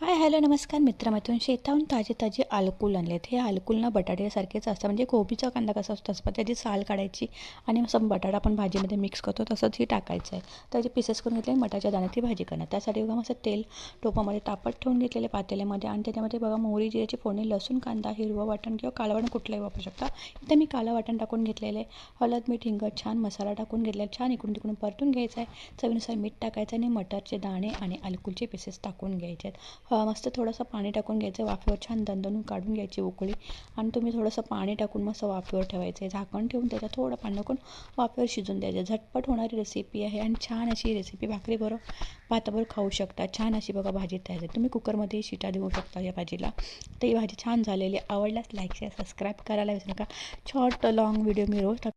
Hi hello नमस्कार मित्रमैत्रीण शेताहून ताजे ताजे आलकूल आणलेत. हे आलकूल ना बटाट्यासारखेच असतं. म्हणजे कोबीचा कांदा कसा असतो? तसं त्याची साल काढायची आणि असं बटाटा आपण भाजीमध्ये मिक्स करतो. तसंच ही टाकायचं आहे. त्याचे पीसेस करून घेतले मटाच्या दाण्याची भाजी करणार. त्यासाठी बघा मस्त तेल टोपामध्ये तापत ठेवून घेतलेले पातेल्यामध्ये आणि त्याच्यामध्ये बघा मोहरी जिऱ्याची फोडणी लसूण कांदा हिरवं वाटण किंवा काळं वाटण कुठलंही वापरू शकता. इथे मी काळं वाटण टाकून घेतलेलं हळद मीठ हिंग छान मसाला टाकून घेतलेला. छान इकडून तिकडून परतून घ्यायचा आहे. चवीनुसार मीठ टाकायचं आणि मटारचे दाणे आणि आलकूलचे पीसेस टाकून घ्यायचे आहेत. मस्त थोडंसं पाणी टाकून घ्यायचं वाफेवर छान दणदणून काढून घ्यायची उकळी. आणि तुम्ही थोडंसं पाणी टाकून मस्त वाफेवर ठेवायचं आहे. झाकण ठेवून त्याच्यात थोडं पाणी टाकून वाफेवर शिजून द्यायचं. झटपट होणारी रेसिपी आहे आणि छान अशी रेसिपी भाकरीबरोबर भाताबरोबर खाऊ शकता. छान अशी बघा भाजी तयार आहे. तुम्ही कुकरमध्येही शिटा देऊ शकता या भाजीला. तर ही भाजी छान झालेली आवडल्यास लाईक शेअर सबस्क्राईब करायला विसरू नका. शॉर्ट लॉंग व्हिडिओ मी रोज टाक